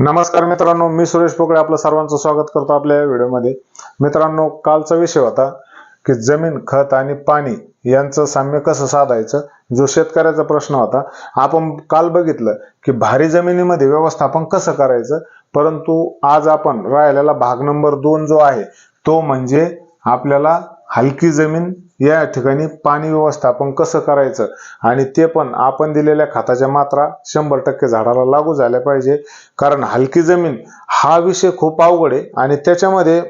नमस्कार मित्रांनो मी सुरेश पोकळे आपलं सर्वांचं स्वागत करतो आपल्या या व्हिडिओमध्ये. मित्रांनो कालचा विषय होता की जमीन खत आणि पाणी यांचं साम्य कसं साधायचं? जो शेतकऱ्याचा प्रश्न होता आपण काल बघितलं की भारी जमिनीमध्ये व्यवस्थापन कसं करायचं? परंतु आज आपण राहिलेला भाग नंबर दोन जो आहे तो म्हणजे आपल्याला हलकी जमीन या ठिकाणी पाणी व्यवस्थापन कसं करायचं? आणि ते पण आपण दिलेल्या खताच्या मात्रा शंभर टक्के झाडाला लागू झाल्या पाहिजे. कारण हलकी जमीन हा विषय खूप अवघड आहे आणि त्याच्यामध्ये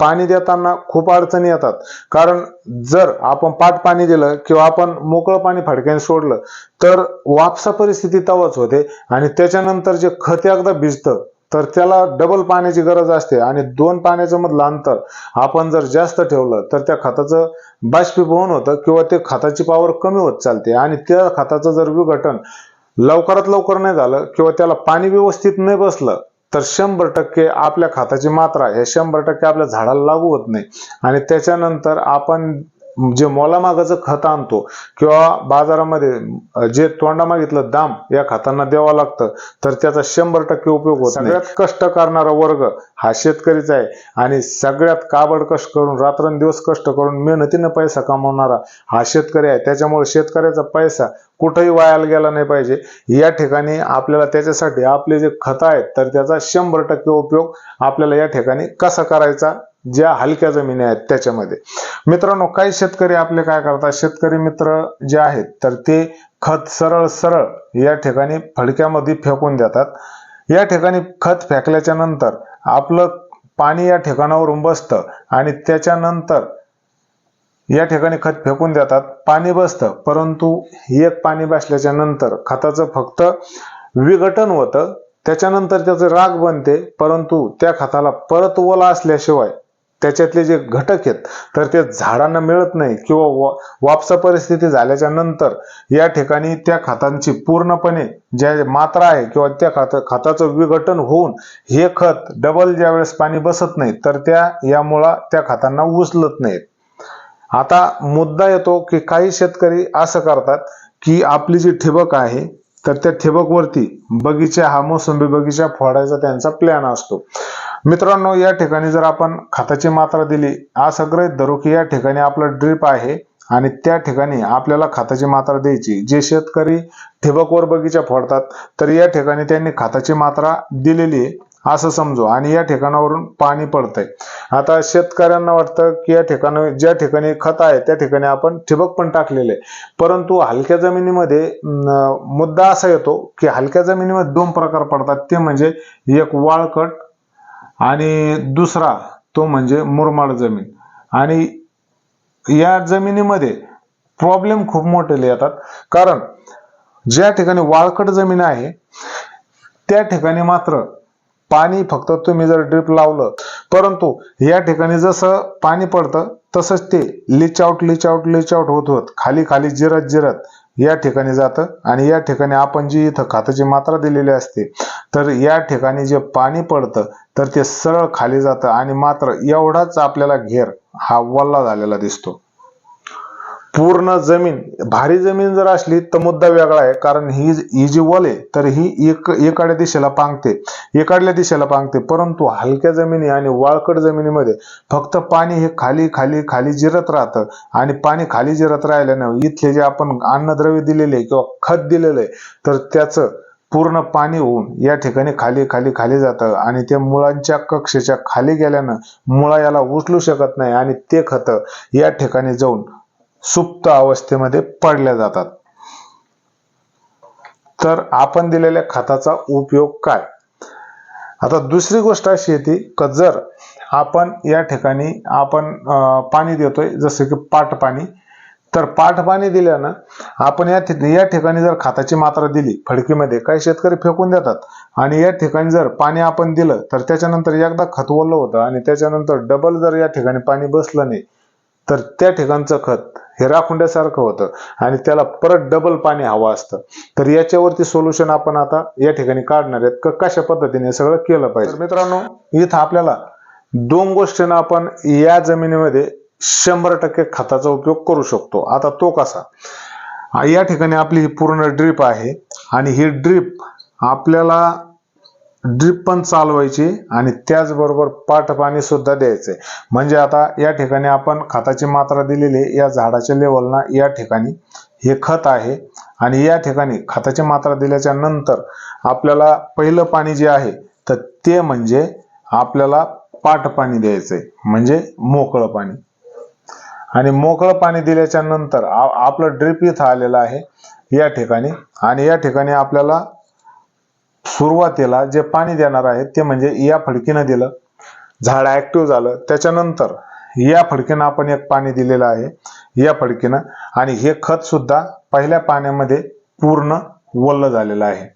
पाणी देताना खूप अडचणी येतात. कारण जर आपण पाट पाणी दिलं किंवा आपण मोकळं पाणी फडक्याने सोडलं तर वापसा परिस्थिती तवाच होते आणि त्याच्यानंतर जे खत एकदा भिजतं तर त्याला डबल पाण्याची गरज असते आणि दोन पाण्याचं मधलं अंतर आपण जर जास्त ठेवलं तर त्या खताचं बाष्पीभवन होतं किंवा ते खताची पावर कमी होत चालते. आणि त्या खताचं जर विघटन लवकरात लवकर नाही झालं किंवा त्याला पाणी व्यवस्थित नाही बसलं तर शंभर टक्के आपल्या खताची मात्रा हे शंभर टक्के आपल्या झाडाला लागू होत नाही. आणि त्याच्यानंतर आपण जे मोलामागाचं खत आणतो किंवा बाजारामध्ये जे तोंडा मागितलं दाम या खतांना द्यावं लागतं तर त्याचा शंभर टक्के उपयोग होत. सगळ्यात कष्ट करणारा वर्ग हा शेतकरीच आहे आणि सगळ्यात काबड कष्ट करून रात्रंदिवस कष्ट करून मेहनतीनं पैसा कमवणारा हा शेतकरी आहे त्याच्यामुळे शेतकऱ्याचा पैसा कुठंही वायाला गेला नाही पाहिजे या ठिकाणी आपल्याला त्याच्यासाठी आपले जे खत आहेत तर त्याचा शंभर टक्के उपयोग आपल्याला या ठिकाणी कसा करायचा ज्या हलक्या जमिनी आहेत त्याच्यामध्ये. मित्रांनो काही शेतकरी आपले काय करतात? शेतकरी मित्र जे आहेत तर ते खत सरळ सरळ या ठिकाणी फडक्यामध्ये फेकून देतात. या ठिकाणी खत फेकल्याच्या नंतर आपलं पाणी या ठिकाणावरून बसतं आणि त्याच्यानंतर या ठिकाणी खत फेकून देतात. पाणी बसतं परंतु एक पाणी बसल्याच्या नंतर खताचं फक्त विघटन होतं. त्याच्यानंतर त्याचं राग बनते परंतु त्या खताला परत ओला असल्याशिवाय त्याच्यातले जे घटक आहेत तर ते झाडांना मिळत नाही किंवा वापसा परिस्थिती झाल्याच्यानंतर या ठिकाणी त्या खतांची पूर्णपणे ज्या मात्रा आहे किंवा त्या खात खताचं विघटन होऊन हे खत डबल ज्या वेळेस पाणी बसत नाही तर त्या यामुळं त्या खतांना उचलत नाहीत. आता मुद्दा येतो की काही शेतकरी असं करतात की आपली जी ठिबक आहे तर त्या ठिबकवरती बगीचा हा मोसंबी बगीचा फोडायचा त्यांचा प्लॅन असतो. मित्रांनो या ठिकाणी जर आपण खताची मात्रा दिली असं गृहीत धरू की या ठिकाणी आपलं ड्रीप आहे आणि त्या ठिकाणी आपल्याला खताची मात्रा द्यायची. जे शेतकरी ठिबकवर बगीचा फोडतात तर या ठिकाणी त्यांनी खताची मात्रा दिलेली आहे असं समजू. आणि या ठिकाणावरून पाणी पडतंय. आता शेतकऱ्यांना वाटतं की या ठिकाणी ज्या ठिकाणी खत आहे त्या ठिकाणी आपण ठिबक पण टाकलेले आहे. परंतु हलक्या जमिनीमध्ये मुद्दा असा येतो की हलक्या जमिनीमध्ये दोन प्रकार पडतात. ते म्हणजे एक वाळकट आणि दुसरा तो म्हणजे मुरमाड जमीन. आणि या जमिनीमध्ये प्रॉब्लेम खूप मोठे येतात. कारण ज्या ठिकाणी वाळकट जमीन आहे त्या ठिकाणी मात्र पाणी फक्त तुम्ही जर ड्रिप लावलं परंतु या ठिकाणी जसं पाणी पडतं तसंच ते leach out leach out leach out होत होत खाली खाली जिरत जिरत या ठिकाणी जातं. आणि या ठिकाणी आपण जी इथं खताची मात्रा दिलेली असते तर या ठिकाणी जे पाणी पडतं तर ते सरळ खाली जातं आणि मात्र एवढाच आपल्याला घेर हा वल्ला झालेला दिसतो. पूर्ण जमीन भारी जमीन जर असली तर मुद्दा वेगळा आहे कारण ही ही जी वल आहे तर ही एक एकाड्या दिशेला पांगते. एकाडल्या दिशेला पांगते परंतु हलक्या जमिनी आणि वाळकट जमिनीमध्ये फक्त पाणी हे खाली खाली खाली जिरत राहतं आणि पाणी खाली जिरत राहिल्यानं इथले जे आपण अन्नद्रव्य दिलेले किंवा खत दिलेलं आहे तर त्याचं पूर्ण पाणी होऊन या ठिकाणी खाली खाली खाली जातं आणि ते मुळांच्या कक्षेच्या खाली गेल्यानं मुळा याला उचलू शकत नाही आणि ते खत या ठिकाणी जाऊन सुप्त अवस्थेमध्ये पडल्या जातात. तर आपण दिलेल्या खताचा उपयोग काय? आता दुसरी गोष्ट अशी येते का जर आपण या ठिकाणी आपण अं, पाणी देतोय जसं की पाट पाणी तर पाट पाणी दिल्यानं आपण या या ठिकाणी जर खताची मात्रा दिली फडकीमध्ये काही शेतकरी फेकून देतात आणि या ठिकाणी जर पाणी आपण दिलं तर त्याच्यानंतर एकदा खत ओलं होतं आणि त्याच्यानंतर डबल जर या ठिकाणी पाणी बसलं नाही तर त्या ठिकाणचं खत हे राखुंड्यासारखं होतं आणि त्याला परत डबल पाणी हवं असतं. तर याच्यावरती सोल्युशन आपण आता या ठिकाणी काढणार आहेत. का कशा पद्धतीने सगळं केलं पाहिजे? तर मित्रांनो इथं आपल्याला दोन गोष्टींना आपण या जमिनीमध्ये शंभर टक्के खताचा उपयोग करू शकतो. आता तो कसा? या ठिकाणी आपली ही पूर्ण ड्रीप आहे आणि ही ड्रीप आपल्याला ड्रीप पण चालवायची आणि त्याचबरोबर पाठपाणी सुद्धा द्यायचंय. म्हणजे आता या ठिकाणी आपण खताची मात्रा दिलेली आहे. या झाडाच्या लेवलना या ठिकाणी हे खत आहे आणि या ठिकाणी खताची मात्रा दिल्याच्या नंतर आपल्याला पहिलं पाणी जे आहे तर ते म्हणजे आपल्याला पाठपाणी द्यायचंय. म्हणजे मोकळं पाणी. आणि मोकळं पाणी दिल्याच्या नंतर आपलं ड्रिप इथं आलेलं आहे. या ठिकाणी. आणि या ठिकाणी आपल्याला सुरुवातीला जे पाणी देणार आहे ते म्हणजे या फडकीनं दिलं. झाड ऍक्टिव्ह झालं. त्याच्यानंतर या फडकीनं आपण एक पाणी दिलेलं आहे. या फडकीनं. आणि हे खत सुद्धा पहिल्या पाण्यामध्ये पूर्ण वल्ल झालेलं आहे.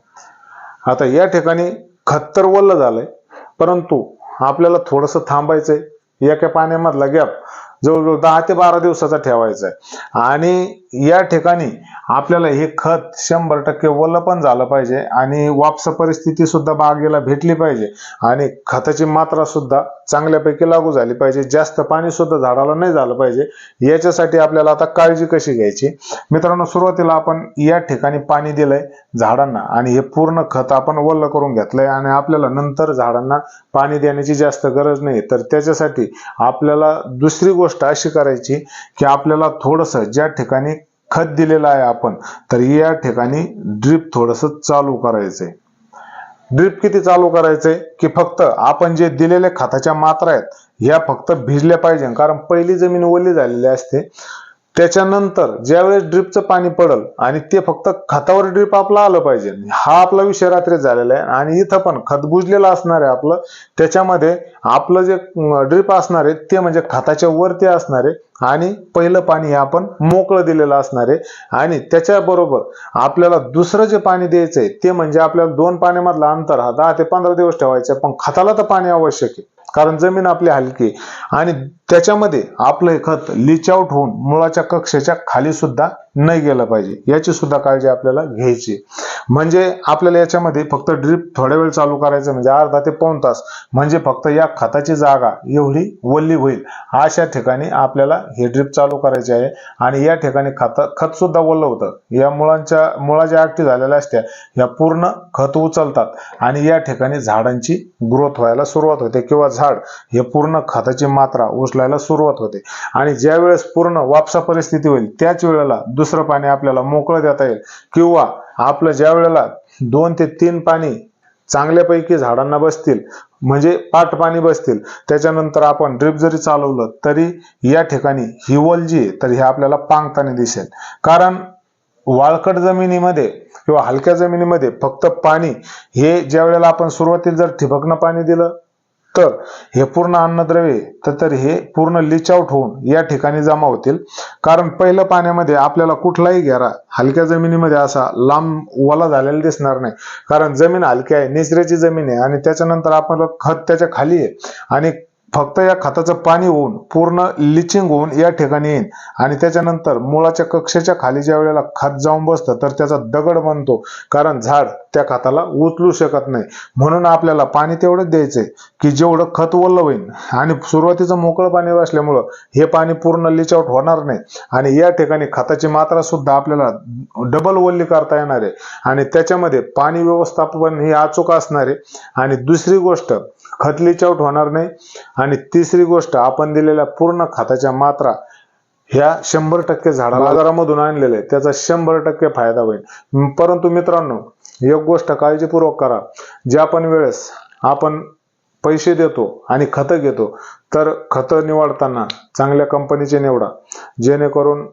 आता या ठिकाणी खत तर वल्ल झालंय परंतु आपल्याला थोडस थांबायचंय. एका पाण्यामधला गॅप जवळजवळ दहा ते बारा दिवसाचा ठेवायचा आहे. आणि या ठिकाणी आपल्याला हे खत शंभर टक्के वल्ल पण झालं पाहिजे आणि वापस परिस्थिती सुद्धा बागेला भेटली पाहिजे आणि खताची मात्रा सुद्धा चांगल्यापैकी लागू झाली पाहिजे. जास्त पाणी सुद्धा झाडाला नाही झालं पाहिजे. याच्यासाठी आपल्याला आता काळजी कशी घ्यायची? मित्रांनो सुरुवातीला आपण या ठिकाणी पाणी दिलंय झाडांना आणि हे पूर्ण खत आपण वल्ल करून घेतलंय आणि आपल्याला नंतर झाडांना पाणी देण्याची जास्त गरज नाही. तर त्याच्यासाठी आपल्याला दुसरी गोष्ट अशी करायची की आपल्याला थोडंसं ज्या ठिकाणी खत दिलेलं आहे आपण तर या ठिकाणी ड्रीप थोडस चालू करायचंय. ड्रीप किती चालू करायचंय? की फक्त आपण जे दिलेले खताच्या मात्रा आहेत ह्या फक्त भिजल्या पाहिजे. कारण पहिली जमीन ओली झालेली असते. त्याच्यानंतर ज्यावेळेस ड्रिपचं पाणी पडल आणि ते फक्त खतावर ड्रिप आपला आलं पाहिजे हा आपला विषय रात्री झालेला आहे. आणि इथं पण खत बुजलेलं असणार आहे आपलं. त्याच्यामध्ये आपलं जे ड्रीप असणार आहे ते म्हणजे खताच्या वरती असणार आहे. आणि पहिलं पाणी हे आपण मोकळं दिलेलं असणार आहे. आणि त्याच्याबरोबर आपल्याला दुसरं जे पाणी द्यायचं आहे ते म्हणजे आपल्याला दोन पाण्यामधलं अंतर हा दहा ते पंधरा दिवस ठेवायचं आहे. पण खताला तर पाणी आवश्यक आहे. कारण जमीन आपली हलकी आणि त्याच्यामध्ये आपलं हे खत लिच आउट होऊन मुळाच्या कक्षेच्या खाली सुद्धा नाही गेलं पाहिजे. याची सुद्धा काळजी आपल्याला घ्यायची म्हणजे आपल्याला याच्यामध्ये फक्त ड्रीप थोड्या वेळ चालू करायचं म्हणजे अर्धा ते पाऊण तास. म्हणजे फक्त या खताची जागा एवढी वल्ली होईल. अशा ठिकाणी आपल्याला हे ड्रीप चालू करायचे आहे. आणि या ठिकाणी खत खत सुद्धा ओलं होतं. या मुळांच्या मुळा ज्या ऍक्टिव्ह झालेल्या असत्या या पूर्ण खत उचलतात. आणि या ठिकाणी झाडांची ग्रोथ व्हायला सुरुवात होते किंवा झाड हे पूर्ण खताची मात्रा उचलायला सुरुवात होते. आणि ज्या वेळेस पूर्ण वापसा परिस्थिती होईल त्याच वेळेला दुसरं पाणी आपल्याला मोकळं देता येईल. किंवा आपलं ज्या वेळेला दोन ते तीन पाणी चांगल्यापैकी झाडांना बसतील म्हणजे पाट पाणी बसतील त्याच्यानंतर आपण ड्रिप जरी चालवलं तरी या ठिकाणी हिवल जी आहे तर हे आपल्याला पांगताना दिसेल. कारण वाळकट जमिनीमध्ये किंवा हलक्या जमिनीमध्ये फक्त पाणी हे ज्या वेळेला आपण सुरुवातीला जर ठिबकनं पाणी दिलं तर हे पूर्ण अन्नद्रव्ये तर तर हे पूर्ण लिच आउट होऊन या ठिकाणी जमा होतील. कारण पहिलं पाण्यामध्ये आपल्याला कुठलाही घेरा हलक्या जमिनीमध्ये असा लांब ओला झालेला दिसणार नाही. कारण जमीन हलकी आहे निचऱ्याची जमीन आहे आणि त्याच्यानंतर आपण खत त्याच्याखाली आहे. आणि फक्त या खताचं पाणी होऊन पूर्ण लिचिंग होऊन या ठिकाणी येईल आणि त्याच्यानंतर मुळाच्या कक्षेच्या खाली ज्या वेळेला खत जाऊन बसतं तर त्याचा दगड बनतो. कारण झाड त्या खताला उचलू शकत नाही. म्हणून आपल्याला पाणी तेवढंच द्यायचंय की जेवढं खत ओलं होईल आणि सुरुवातीचं मोकळं पाणी असल्यामुळं हे पाणी पूर्ण लिचआउट होणार नाही. आणि या ठिकाणी खताची मात्रा सुद्धा आपल्याला डबल ओल्ली करता येणार आहे. आणि त्याच्यामध्ये पाणी व्यवस्थापन हे अचूक असणार आहे. आणि दुसरी गोष्ट खत होणार नाही. आणि तिसरी गोष्ट आपण दिलेल्या पूर्ण खताच्या मात्रा ह्या शंभर टक्के झाडाला बाजारामधून आणलेले त्याचा शंभर टक्के फायदा होईल. परंतु मित्रांनो एक गोष्ट काळजीपूर्वक करा. ज्या पण वेळेस आपण पैसे देतो आणि खतं घेतो तर खतं निवडताना चांगल्या कंपनीचे निवडा. जेणेकरून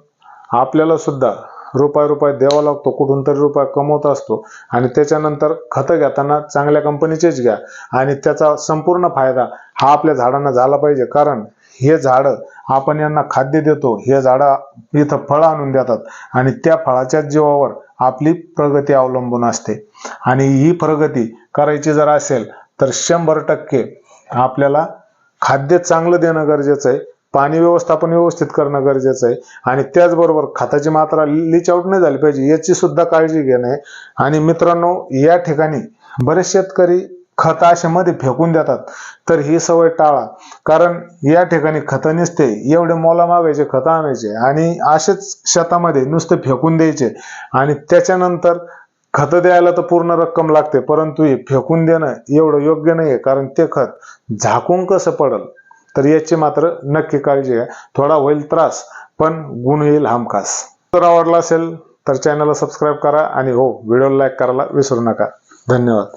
आपल्याला सुद्धा रुपये रुपये द्यावा लागतो कुठून तरी रुपये कमवत असतो. आणि त्याच्यानंतर खतं घेताना चांगल्या कंपनीचेच घ्या. आणि त्याचा संपूर्ण फायदा हा आपल्या झाडांना झाला पाहिजे. कारण हे झाडं आपण यांना खाद्य देतो हे झाडं इथं फळं आणून देतात. आणि त्या फळाच्या जीवावर आपली प्रगती अवलंबून असते. आणि ही प्रगती करायची जर असेल तर शंभर टक्के आपल्याला खाद्य चांगलं देणं गरजेचं आहे. पाणी व्यवस्थापन व्यवस्थित करणं गरजेचं आहे. आणि त्याचबरोबर खताची मात्रा लिच आउट नाही झाली पाहिजे याची सुद्धा काळजी घेणं. आहे आणि मित्रांनो या ठिकाणी बरेच शेतकरी खत अशामध्ये फेकून देतात. तर ही सवय टाळा. कारण या ठिकाणी खतं नसते एवढे मोला मागायचे खतं आणायचे. आणि असेच शेतामध्ये नुसते फेकून द्यायचे. आणि त्याच्यानंतर खतं द्यायला तर पूर्ण रक्कम लागते परंतु हे फेकून देणं एवढं योग्य नाही आहे कारण ते खत झाकून कसं पडल? तर याची मात्र नक्की काळजी घ्या. थोडा होईल त्रास पण गुण येईल हमखास. जर आवडला असेल तर चॅनलला सबस्क्राईब करा आणि हो व्हिडिओला लाईक करायला विसरू नका. धन्यवाद.